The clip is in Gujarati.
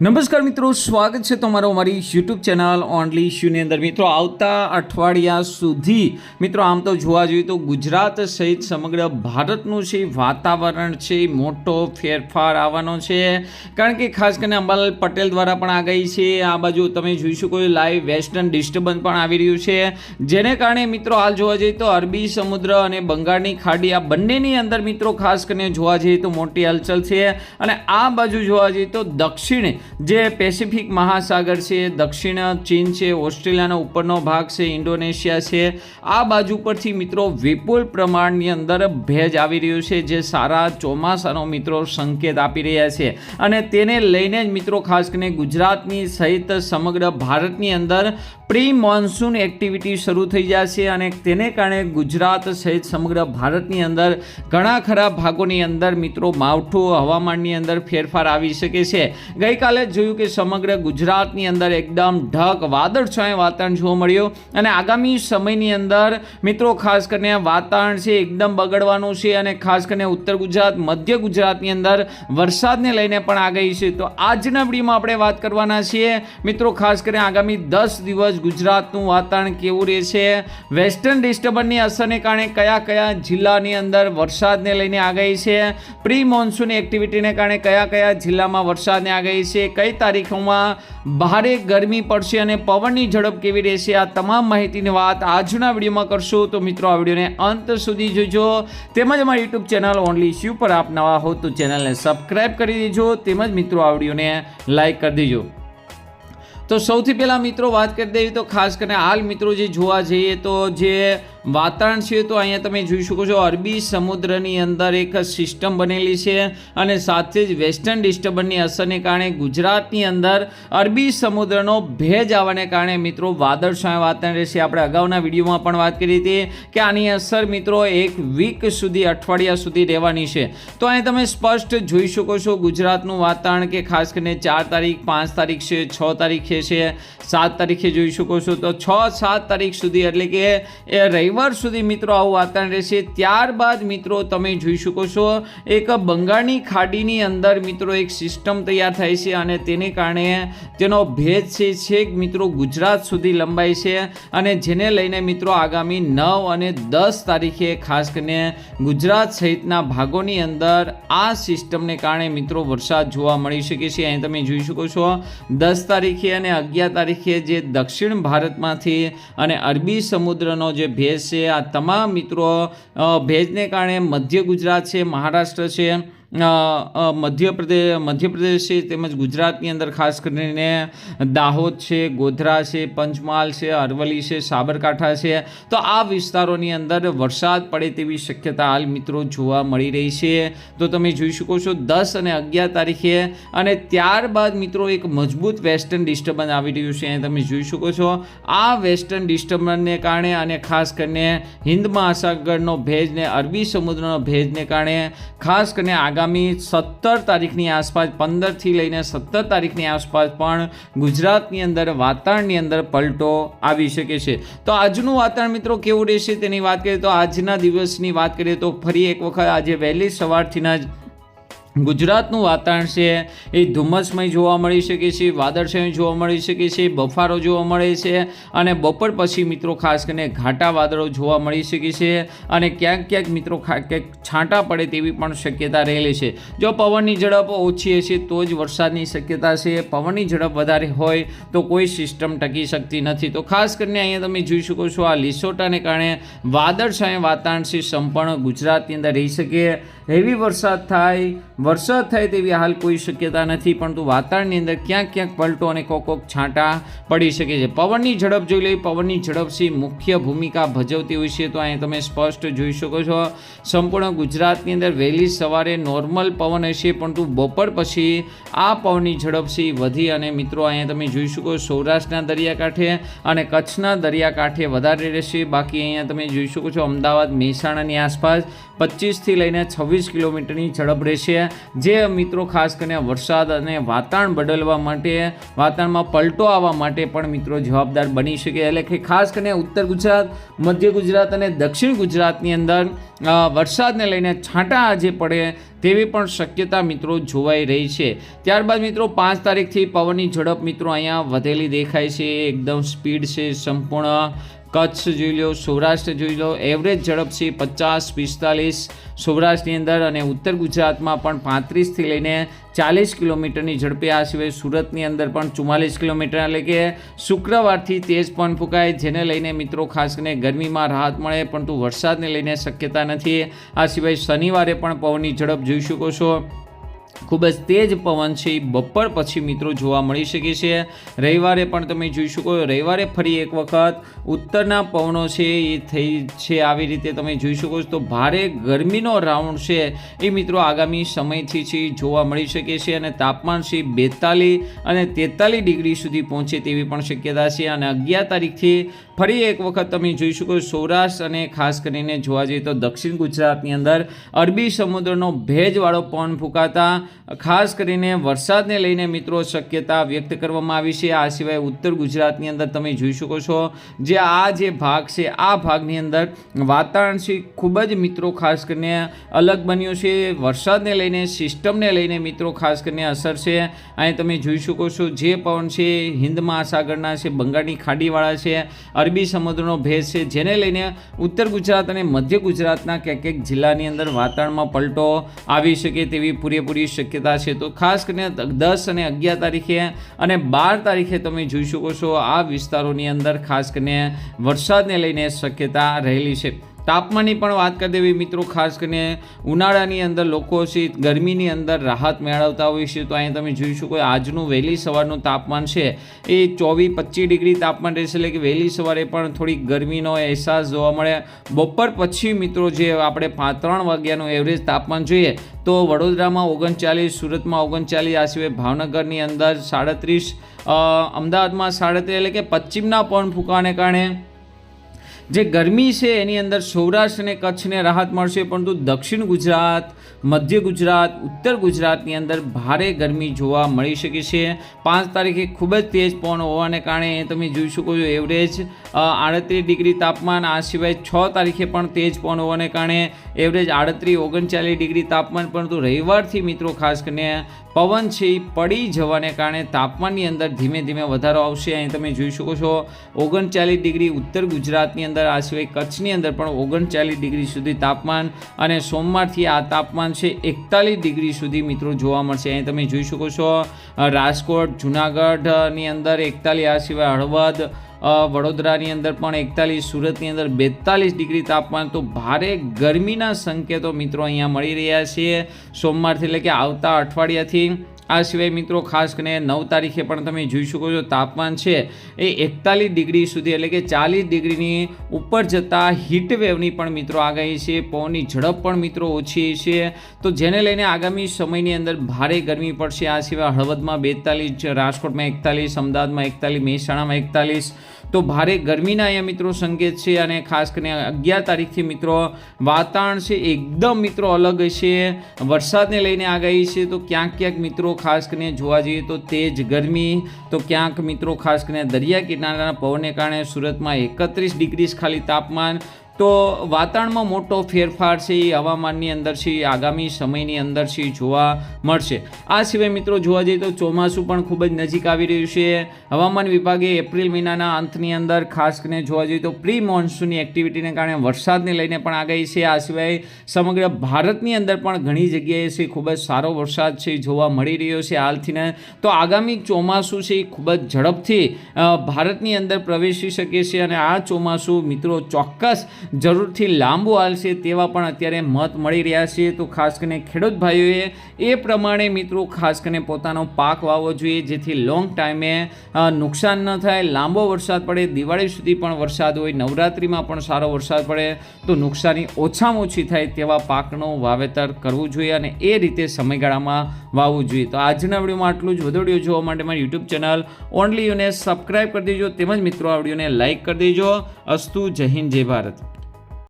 નમસ્કાર મિત્રો, સ્વાગત છે તમારો અમારી યુટ્યુબ ચેનલ ઓનલી ઇશ્યુની અંદર. મિત્રો, આવતા અઠવાડિયા સુધી, મિત્રો, આમ તો જોવા જોઈએ તો ગુજરાત સહિત સમગ્ર ભારતનું છે વાતાવરણ છે, મોટો ફેરફાર આવવાનો છે. કારણ કે ખાસ કરીને અંબાલાલ પટેલ દ્વારા પણ આગાહી છે. આ બાજુ તમે જોઈ શકો લાઈવ વેસ્ટર્ન ડિસ્ટર્બન્સ પણ આવી રહ્યું છે. જેને કારણે, મિત્રો, હાલ જોવા જઈએ તો અરબી સમુદ્ર અને બંગાળની ખાડી આ બંનેની અંદર, મિત્રો, ખાસ કરીને જોવા જઈએ તો મોટી હલચલ છે. અને આ બાજુ જોવા જઈએ તો દક્ષિણ જે પેસિફિક મહાસાગર છે, દક્ષિણ ચીન છે, ઓસ્ટ્રેલિયાનો ઉપરનો ભાગ છે, ઇન્ડોનેશિયા છે, આ બાજુ પરથી મિત્રો વિપુલ પ્રમાણની અંદર ભેજ આવી રહ્યું છે, જે સારા ચોમાસાનો મિત્રો સંકેત આપી રહ્યા છે. અને તેને લઈને જ મિત્રો ખાસ કરીને ગુજરાતની સહિત સમગ્ર ભારતની અંદર પ્રી મોન્સૂન એક્ટિવિટી શરૂ થઈ જશે અને તેને કારણે ગુજરાત સહિત સમગ્ર ભારતની અંદર ઘણા ખરા ભાગોની અંદર મિત્રો માવઠું હવામાનની અંદર ફેરફાર આવી શકે છે. ગઈકાલે જોયું કે સમગ્ર ગુજરાતની અંદર એકદમ ઢગ, વાદળછાયા વાતાવરણ જોવા મળ્યું અને આગામી સમયની અંદર મિત્રો ખાસ કરીને વાતાવરણ છે એકદમ બગડવાનું છે અને ખાસ કરીને ઉત્તર ગુજરાત, મધ્ય ગુજરાતની અંદર વરસાદને લઈને પણ આગાહી છે. તો આજના વિડીયોમાં આપણે વાત કરવાના છીએ મિત્રો ખાસ કરીને આગામી દસ દિવસ ગુજરાતનું વાતાવરણ કેવું રહેશે વેસ્ટર્ન ડિસ્ટર્બન્સની અસરને કારણે કયા કયા જિલ્લાની અંદર વરસાદને લઈને આગાહી છે? પ્રી મોન્સૂન એક્ટિવિટીને કારણે કયા કયા જિલ્લામાં વરસાદને આગાહી છે? કઈ તારીખોમાં ભારે ગરમી પડશે અને પવનની ઝડપ કેવી રહેશે આ તમામ માહિતીની વાત આજના વિડીયોમાં કરશું. તો મિત્રો, આ વિડીયોને અંત સુધી જોજો. તેમજ અમારી યુટ્યુબ ચેનલ ઓનલી ઇશ્યુ પર આપ નવા હો તો ચેનલને સબસ્ક્રાઈબ કરી દેજો. તેમજ મિત્રો, આ વિડીયોને લાઈક કરી દેજો. તો સૌથી પહેલાં મિત્રો વાત કરી દઈએ તો ખાસ કરીને હાલ મિત્રો જે જોવા જઈએ તો જે વાતાવરણ છે તો અહીંયા તમે જોઈ શકો છો અરબી સમુદ્રની અંદર એક સિસ્ટમ બનેલી છે અને સાથે જ વેસ્ટર્ન ડિસ્ટર્બન્સની અસરને કારણે ગુજરાતની અંદર અરબી સમુદ્રનો ભેજ આવવાને કારણે મિત્રો વાદળછાયા વાતાવરણ રહેશે. આપણે અગાઉના વિડીયોમાં પણ વાત કરી હતી કે આની અસર મિત્રો એક વીક સુધી, અઠવાડિયા સુધી રહેવાની છે. તો અહીં તમે સ્પષ્ટ જોઈ શકો છો ગુજરાતનું વાતાવરણ કે ખાસ કરીને ચાર તારીખ, પાંચ તારીખ છે, છ તારીખે છે, સાત તારીખે જોઈ શકો છો. તો છ સાત તારીખ સુધી એટલે કે એ રવિવાર સુધી મિત્રો આવું વાતાવરણ રહેશે. ત્યારબાદ મિત્રો તમે જોઈ શકો છો, એક બંગાળની ખાડીની અંદર મિત્રો એક સિસ્ટમ તૈયાર થાય છે અને તેને કારણે તેનો ભેજ છે છેક મિત્રો ગુજરાત સુધી લંબાય છે અને જેને લઈને મિત્રો આગામી નવ અને દસ તારીખે ખાસ કરીને ગુજરાત સહિતના ભાગોની અંદર આ સિસ્ટમને કારણે મિત્રો વરસાદ જોવા મળી શકે છે. અહીં તમે જોઈ શકો છો, દસ તારીખે અને અગિયાર તારીખે જે દક્ષિણ ભારતમાંથી અને અરબી સમુદ્રનો જે ભેજ છે. આ તમામ મિત્રો ભેજને કારણે મધ્ય ગુજરાત છે મહારાષ્ટ્ર છે. મધ્યપ્રદેશ મધ્યપ્રદેશ છે તેમજ ગુજરાતની અંદર ખાસ કરીને દાહોદ છે, ગોધરા છે, પંચમહાલ છે, અરવલ્લી છે, સાબરકાંઠા છે. તો આ વિસ્તારોની અંદર વરસાદ પડે તેવી શક્યતા હાલ મિત્રો જોવા મળી રહી છે. તો તમે જોઈ શકો છો દસ અને અગિયાર તારીખે અને ત્યારબાદ મિત્રો એક મજબૂત વેસ્ટર્ન ડિસ્ટર્બન્સ આવી રહ્યું છે. તમે જોઈ શકો છો આ વેસ્ટર્ન ડિસ્ટર્બન્સને કારણે અને ખાસ કરીને હિન્દ મહાસાગરનો ભેજ ને અરબી સમુદ્રનો ભેજને કારણે ખાસ કરીને આગામી સત્તર તારીખની આસપાસ, પંદરથી લઈને સત્તર તારીખની આસપાસ પણ ગુજરાતની અંદર, વાતાવરણની અંદર પલટો આવી શકે છે. તો આજનું વાતાવરણ મિત્રો કેવું રહેશે તેની વાત કરીએ તો આજના દિવસની વાત કરીએ તો ફરી એક વખત આજે વહેલી સવારથીના જ ગુજરાતનું વાતાવરણ છે એ ધુમ્મસમય જોવા મળી શકે છે, વાદળછાયું જોવા મળી શકે છે, બફારો જોવા મળે છે અને બપોર પછી મિત્રો ખાસ કરીને ઘાટા વાદળો જોવા મળી શકે છે અને ક્યાંક ક્યાંક મિત્રો ક્યાંક છાંટા પડે તેવી પણ શક્યતા રહેલી છે. જો પવનની ઝડપ ઓછી હશે તો જ વરસાદની શક્યતા છે. પવનની ઝડપ વધારે હોય તો કોઈ સિસ્ટમ ટકી શકતી નથી. તો ખાસ કરીને અહીંયા તમે જોઈ શકો છો આ લિસોટાને કારણે વાદળછાયું વાતાવરણ છે. સંપૂર્ણ ગુજરાતની અંદર રહી શકે. હેવી વરસાદ થાય વરસાદ થાય તેવી હાલ કોઈ શક્યતા નથી, પરંતુ વાતાવરણની અંદર ક્યાંક ક્યાંક પલટો અને કોકોક કોક છાંટા પડી શકે છે. પવનની ઝડપ જોઈ લઈ પવનની ઝડપથી મુખ્ય ભૂમિકા ભજવતી હોય છે, તો અહીંયા તમે સ્પષ્ટ જોઈ શકો છો. સંપૂર્ણ ગુજરાતની અંદર વહેલી સવારે નોર્મલ પવન હશે, પરંતુ બપોર પછી આ પવનની ઝડપથી વધી અને મિત્રો અહીંયા તમે જોઈ શકો સૌરાષ્ટ્રના દરિયાકાંઠે અને કચ્છના દરિયાકાંઠે વધારે રહેશે. બાકી અહીંયા તમે જોઈ શકો છો અમદાવાદ, મહેસાણાની આસપાસ પચીસથી લઈને છવ્વીસ કિલોમીટરની ઝડપ રહેશે. જે મિત્રો ખાસ કરીને વરસાદ અને વાતાવરણ બદલવા માટે, વાતાવરણમાં પલટો આવવા માટે પણ મિત્રો જવાબદાર બની શકે. એટલે કે ખાસ કરીને ઉત્તર ગુજરાત, મધ્ય ગુજરાત અને દક્ષિણ ગુજરાતની અંદર વરસાદને લઈને છાંટા આજે પડે તેવી પણ શક્યતા મિત્રો જોવાઈ રહી છે. ત્યારબાદ મિત્રો પાંચ તારીખથી પવનની ઝડપ મિત્રો અહીંયા વધેલી દેખાય છે. એકદમ સ્પીડ છે, સંપૂર્ણ કચ્છ જોઈ લો, સૌરાષ્ટ્ર જોઈ લો એવરેજ ઝડપ છે પચાસ, પિસ્તાલીસ, સૌરાષ્ટ્રની અંદર અને ઉત્તર ગુજરાતમાં પણ પાંત્રીસથી લઈને ચાલીસ કિલોમીટરની ઝડપે આ સિવાય સુરતની અંદર પણ ચુમ્માલીસ કિલોમીટર, એટલે કે શુક્રવારથી તેજ પણ ફૂંકાય, જેને લઈને મિત્રો ખાસ કરીને ગરમીમાં રાહત મળે, પરંતુ વરસાદને લઈને શક્યતા નથી. આ સિવાય શનિવારે પણ પવનની ઝડપ જોઈ શકો છો. ખૂબ જ તેજ પવન છે. એ બપોર પછી મિત્રો જોવા મળી શકે છે. રવિવારે પણ તમે જોઈ શકો રવિવારે ફરી એક વખત ઉત્તરના પવનો છે એ થઈ છે આવી રીતે તમે જોઈ શકો છો. તો ભારે ગરમીનો રાઉન્ડ છે એ મિત્રો આગામી સમયથી છે, જોવા મળી શકે છે અને તાપમાન છે બેતાલીસ અને તેતાલીસ ડિગ્રી સુધી પહોંચે તેવી પણ શક્યતા છે. અને અગિયાર તારીખથી ફરી એક વખત તમે જોઈ શકો સૌરાષ્ટ્ર અને ખાસ કરીને જોવા જઈએ તો દક્ષિણ ગુજરાતની અંદર અરબી સમુદ્રનો ભેજવાળો પવન ફૂંકાતા ખાસ કરીને વરસાદને લઈને મિત્રો શક્યતા વ્યક્ત કરવામાં આવી છે. આ સિવાય ઉત્તર ગુજરાતની અંદર તમે જોઈ શકો છો જે આ જે ભાગ છે, આ ભાગની અંદર વાતાવરણ છે, ખૂબ જ મિત્રો ખાસ કરીને અલગ બન્યું છે. વરસાદને લઈને, સિસ્ટમને લઈને મિત્રો ખાસ કરીને અસર છે. અહીં તમે જોઈ શકો છો જે પવન છે, હિન્દ મહાસાગરના છે, બંગાળની ખાડીવાળા છે, અરબી સમુદ્રનો ભેજ છે, જેને લઈને ઉત્તર ગુજરાત અને મધ્ય ગુજરાતના ક્યાંક ક્યાંક જિલ્લાની અંદર વાતાવરણમાં પલટો આવી શકે તેવી પૂરેપૂરી શક્યતા છે. તો ખાસ કરીને દસ અને અગિયાર તારીખે અને બાર તારીખે તમે જોઈ શકો છો આ વિસ્તારોની અંદર ખાસ કરીને વરસાદને લઈને શક્યતા રહેલી છે. તાપમાનની પણ વાત કરી દેવી મિત્રો, ખાસ કરીને ઉનાળાની અંદર લોકો છે ગરમીની અંદર રાહત મેળવતા હોય છે, તો અહીંયા તમે જોઈ શકો આજનું વહેલી સવારનું તાપમાન છે, એ ચોવીસ પચીસ ડિગ્રી તાપમાન રહેશે, એટલે કે વહેલી સવારે પણ થોડીક ગરમીનો અહેસાસ જોવા મળે. બપોર પછી મિત્રો જે આપણે ત્રણ વાગ્યાનું એવરેજ તાપમાન જોઈએ, તો વડોદરામાં ઓગણચાલીસ, સુરતમાં ઓગણચાલીસ, આ સિવાય ભાવનગરની અંદર સાડત્રીસ અમદાવાદમાં સાડત્રીસ, એટલે કે પશ્ચિમના પવન ફૂંકાને કારણે જે ગરમી છે, એની અંદર સૌરાષ્ટ્ર અને કચ્છને રાહત મળશે, પરંતુ દક્ષિણ ગુજરાત, મધ્ય ગુજરાત, ઉત્તર ગુજરાતની અંદર ભારે ગરમી જોવા મળી શકે છે. પાંચ તારીખે ખૂબ જ તેજ પવન હોવાને કારણે તમે જોઈ શકો છો એવરેજ આડત્રીસ ડિગ્રી તાપમાન, આ સિવાય છ તારીખે પણ તેજ પવન હોવાને કારણે એવરેજ આડત્રીસ, ઓગણચાલીસ ડિગ્રી તાપમાન, પરંતુ રવિવારથી મિત્રો ખાસ કરીને પવન છે એ પડી જવાને કારણે તાપમાનની અંદર ધીમે ધીમે વધારો આવશે. અહીં તમે જોઈ શકો છો, ઓગણચાલીસ ડિગ્રી ઉત્તર ગુજરાતની અંદર, આ સિવાય કચ્છની અંદર પણ ઓગણચાલીસ ડિગ્રી સુધી તાપમાન અને સોમવારથી આ તાપમાન છે એકતાલીસ ડિગ્રી સુધી મિત્રો જોવા મળશે. અહીં તમે જોઈ શકો છો, રાજકોટ, જુનાગઢની અંદર એકતાલીસ, આ સિવાય હળવદ વડોદરાની અંદર પણ એકતાલીસ, સુરતની અંદર બેતાલીસ ડિગ્રી તાપમાન. તો ભારે ગરમીના સંકેતો મિત્રો અહીંયા મળી રહ્યા છે. સોમવારથી એટલે કે આવતા અઠવાડિયાથી આ સિવાય મિત્રો ખાસ કરીને નવ તારીખે પણ તમે જોઈ શકો છો, તાપમાન છે એ એકતાલીસ ડિગ્રી સુધી એટલે કે ચાલીસ ડિગ્રીની ઉપર જતાં હીટવેવની પણ મિત્રો આગાહી છે, પવનની ઝડપ પણ મિત્રો ઓછી છે. તો જેને લઈને આગામી સમયની અંદર ભારે ગરમી પડશે, આ સિવાય હળવદમાં બેતાલીસ, રાજકોટમાં એકતાલીસ, અમદાવાદમાં એકતાલીસ, મહેસાણામાં એકતાલીસ તો ભારે ગરમીના અહીંયા મિત્રો સંકેત છે અને ખાસ કરીને અગિયાર તારીખથી મિત્રો વાતાવરણ છે એકદમ મિત્રો અલગ છે વરસાદને લઈને આગાહી છે તો ક્યાંક ક્યાંક મિત્રો ખાસ કરીને જોવા જઈએ તો તેજ ગરમી, તો ક્યાંક મિત્રો ખાસ કરીને દરિયા કિનારાના પવનને કારણે સુરતમાં એકત્રીસ ડિગ્રી ખાલી તાપમાન તો વાતાવરણમાં મોટો ફેરફાર છે એ હવામાનની અંદર છે આગામી સમયની અંદર છે જોવા મળશે. આ સિવાય મિત્રો જોવા જઈએ તો ચોમાસું પણ ખૂબ જ નજીક આવી રહ્યું છે. હવામાન વિભાગે એપ્રિલ મહિનાના અંતની અંદર ખાસ કરીને જોવા જઈએ તો પ્રી મોન્સૂનની એક્ટિવિટીને કારણે વરસાદને લઈને પણ આગાહી છે. આ સિવાય સમગ્ર ભારતની અંદર પણ ઘણી જગ્યાએ છે ખૂબ જ સારો વરસાદ છે જોવા મળી રહ્યો છે હાલથીને તો આગામી ચોમાસું છે એ ખૂબ જ ઝડપથી ભારતની અંદર પ્રવેશી શકે છે અને આ ચોમાસું મિત્રો ચોક્કસ જરૂરથી લાંબુ હાલશે તેવા પણ અત્યારે મત મળી રહ્યા છે. તો ખાસ કરીને ખેડૂત ભાઈઓએ એ પ્રમાણે મિત્રો ખાસ કરીને પોતાનો પાક વાવવો જોઈએ, જેથી લોંગ ટાઈમે નુકસાન ન થાય. લાંબો વરસાદ પડે, દિવાળી સુધી પણ વરસાદ હોય, નવરાત્રિમાં પણ સારો વરસાદ પડે, તો નુકસાની ઓછામાં ઓછી થાય તેવા પાકનું વાવેતર કરવું જોઈએ અને એ રીતે સમયગાળામાં વાવવું જોઈએ. તો આજના વિડીયોમાં આટલું જ. વધુ વીડિયો જોવા માટે મારી યુટ્યુબ ચેનલ ઓનલી યુને સબસ્ક્રાઈબ કરી દેજો. તેમજ મિત્રો આ વિડીયોને લાઇક કરી દેજો. અસ્તુ, જય હિન્દ, જય ભારત.